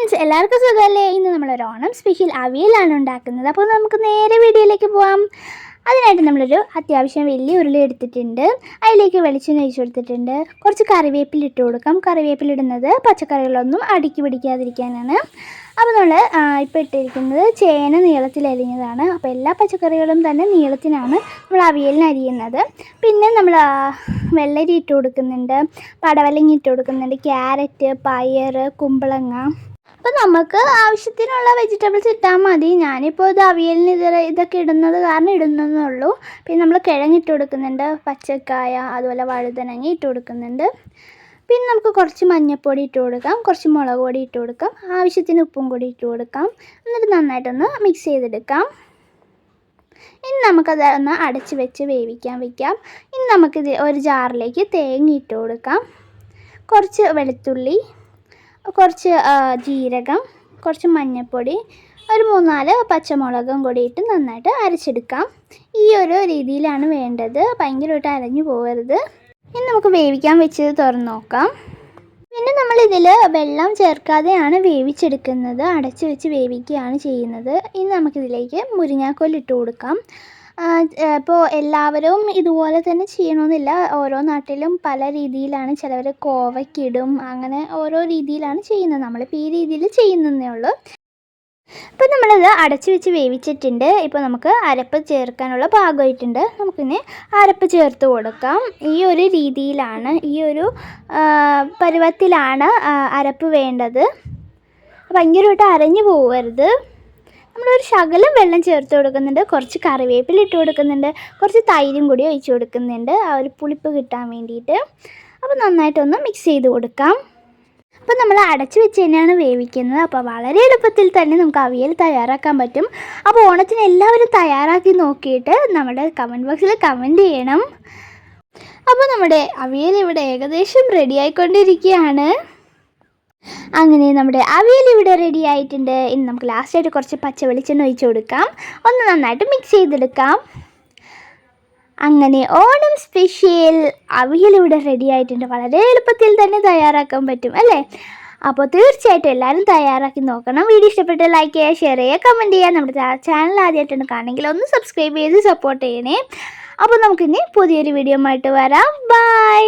Friends എല്ലാവർക്കും സുഖമല്ലേ? ഇന്ന് നമ്മളൊരു ഓണം സ്പെഷ്യൽ അവിയലാണ് ഉണ്ടാക്കുന്നത്. അപ്പോൾ നമുക്ക് നേരെ വീഡിയോയിലേക്ക് പോകാം അതിനായിട്ട് നമ്മളൊരു അത്യാവശ്യം വലിയ ഉരുളി എടുത്തിട്ടുണ്ട്. അതിലേക്ക് വെളിച്ചെണ്ണ ഒഴിച്ച് കൊടുത്തിട്ടുണ്ട്. കുറച്ച് കറിവേപ്പില ഇട്ട് കൊടുക്കാം. കറിവേപ്പില ഇടുന്നത് പച്ചക്കറികളൊന്നും അടുക്കി പിടിക്കാതിരിക്കാനാണ്. അപ്പോൾ നമ്മൾ ഇപ്പോൾ ഇട്ടിരിക്കുന്നത് ചേന നീളത്തിൽ അരിഞ്ഞതാണ്. അപ്പോൾ എല്ലാ പച്ചക്കറികളും തന്നെ നീളത്തിനാണ് നമ്മൾ അവിയലിന് അരിയുന്നത്. പിന്നെ നമ്മൾ വെള്ളരി ഇട്ട് കൊടുക്കുന്നുണ്ട്. പടവലങ്ങ ഇട്ട് കൊടുക്കുന്നുണ്ട്. ക്യാരറ്റ് പയർ കുമ്പളങ്ങ. അപ്പോൾ നമുക്ക് ആവശ്യത്തിനുള്ള വെജിറ്റബിൾസ് ഇട്ടാൽ മതി. ഞാനിപ്പോൾ ഇത് അവിയലിന് ഇത് ഇതൊക്കെ ഇടുന്നത് കാരണം ഇടുന്നതേ ഉള്ളൂ പിന്നെ നമ്മൾ കിഴങ്ങിട്ട് കൊടുക്കുന്നുണ്ട്. പച്ചക്കായ അതുപോലെ വഴുതനങ്ങ ഇട്ട് കൊടുക്കുന്നുണ്ട്. പിന്നെ നമുക്ക് കുറച്ച് മഞ്ഞൾപ്പൊടി ഇട്ട് കൊടുക്കാം. കുറച്ച് മുളക് പൊടി ഇട്ട് കൊടുക്കാം. ആവശ്യത്തിന് ഉപ്പും കൂടി ഇട്ട് കൊടുക്കാം. എന്നിട്ട് നന്നായിട്ടൊന്ന് മിക്സ് ചെയ്തെടുക്കാം. ഇനി നമുക്കത് ഒന്ന് അടച്ച് വെച്ച് വേവിക്കാൻ വെക്കാം. ഇനി നമുക്കിത് ഒരു ജാറിലേക്ക് തേങ്ങ ഇട്ട് കൊടുക്കാം. കുറച്ച് വെളുത്തുള്ളി കുറച്ച് ജീരകം കുറച്ച് മഞ്ഞൾപ്പൊടി ഒരു മൂന്നാൽ പച്ചമുളകും കൂടി ഇട്ട് നന്നായിട്ട് അരച്ചെടുക്കാം. ഈ ഒരു രീതിയിലാണ് വേണ്ടത്. ഭയങ്കരമായിട്ട് അരഞ്ഞു പോകരുത്. ഇനി നമുക്ക് വേവിക്കാൻ വെച്ചത് തുറന്ന് നോക്കാം. പിന്നെ നമ്മൾ ഇതിൽ വെള്ളം ചേർക്കാതെയാണ് വേവിച്ചെടുക്കുന്നത്. അടച്ചു വെച്ച് വേവിക്കുകയാണ് ചെയ്യുന്നത്. ഇനി നമുക്കിതിലേക്ക് മുരിങ്ങാക്കോൽ ഇട്ട് കൊടുക്കാം. ഇപ്പോൾ എല്ലാവരും ഇതുപോലെ തന്നെ ചെയ്യണമെന്നില്ല ഓരോ നാട്ടിലും പല രീതിയിലാണ് ചിലവർ കോവയ്ക്കിടും. അങ്ങനെ ഓരോ രീതിയിലാണ് ചെയ്യുന്നത്. നമ്മളിപ്പോൾ ഈ രീതിയിൽ ചെയ്യുന്നതേ ഉള്ളൂ. ഇപ്പോൾ നമ്മളത് അടച്ചു വെച്ച് വേവിച്ചിട്ടുണ്ട്. ഇപ്പോൾ നമുക്ക് അരപ്പ് ചേർക്കാനുള്ള പാകമായിട്ടുണ്ട് നമുക്കിനി അരപ്പ് ചേർത്ത് കൊടുക്കാം. ഈ ഒരു രീതിയിലാണ് ഈ ഒരു പരുവത്തിലാണ് അരപ്പ് വേണ്ടത്. ഭയങ്കരമായിട്ട് അരഞ്ഞു പോകരുത് നമ്മളൊരു ശകലം വെള്ളം ചേർത്ത് കൊടുക്കുന്നുണ്ട്. കുറച്ച് കറിവേപ്പില ഇട്ട് കൊടുക്കുന്നുണ്ട്. കുറച്ച് തൈരും കൂടി ഒഴിച്ച് കൊടുക്കുന്നുണ്ട്. ആ ഒരു പുളിപ്പ് കിട്ടാൻ വേണ്ടിയിട്ട്. അപ്പോൾ നന്നായിട്ടൊന്ന് മിക്സ് ചെയ്ത് കൊടുക്കാം. അപ്പോൾ നമ്മൾ അടച്ചു വെച്ച് തന്നെയാണ് വേവിക്കുന്നത്. അപ്പോൾ വളരെ എളുപ്പത്തിൽ തന്നെ നമുക്ക് അവിയൽ തയ്യാറാക്കാൻ പറ്റും. അപ്പോൾ ഓണത്തിന് എല്ലാവരും തയ്യാറാക്കി നോക്കിയിട്ട് നമ്മുടെ കമന്റ് ബോക്സിൽ കമന്റ് ചെയ്യണം. അപ്പോൾ നമ്മുടെ അവിയൽ ഇവിടെ ഏകദേശം റെഡി ആയിക്കൊണ്ടിരിക്കുകയാണ്. അങ്ങനെ നമ്മുടെ അവിയൽ ഇവിടെ റെഡി ആയിട്ടുണ്ട്. ഇനി നമുക്ക് ലാസ്റ്റായിട്ട് കുറച്ച് പച്ച വെളിച്ചെണ്ണ ഒഴിച്ചു കൊടുക്കാം. ഒന്ന് നന്നായിട്ട് മിക്സ് ചെയ്തെടുക്കാം. അങ്ങനെ ഓണം സ്പെഷ്യൽ അവിയൽ ഇവിടെ റെഡി ആയിട്ടുണ്ട്. വളരെ എളുപ്പത്തിൽ തന്നെ തയ്യാറാക്കാൻ പറ്റും അല്ലേ? അപ്പോൾ തീർച്ചയായിട്ടും എല്ലാവരും തയ്യാറാക്കി നോക്കണം. വീഡിയോ ഇഷ്ടപ്പെട്ട് ലൈക്ക് ചെയ്യുക ഷെയർ ചെയ്യുക കമന്റ് ചെയ്യുക. നമ്മുടെ ചാനൽ ആദ്യമായിട്ടാണ് കാണണമെങ്കിൽ ഒന്ന് സബ്സ്ക്രൈബ് ചെയ്ത് സപ്പോർട്ട് ചെയ്യണേ. അപ്പോൾ നമുക്കിനി പുതിയൊരു വീഡിയോ ആയിട്ട് വരാം. ബൈ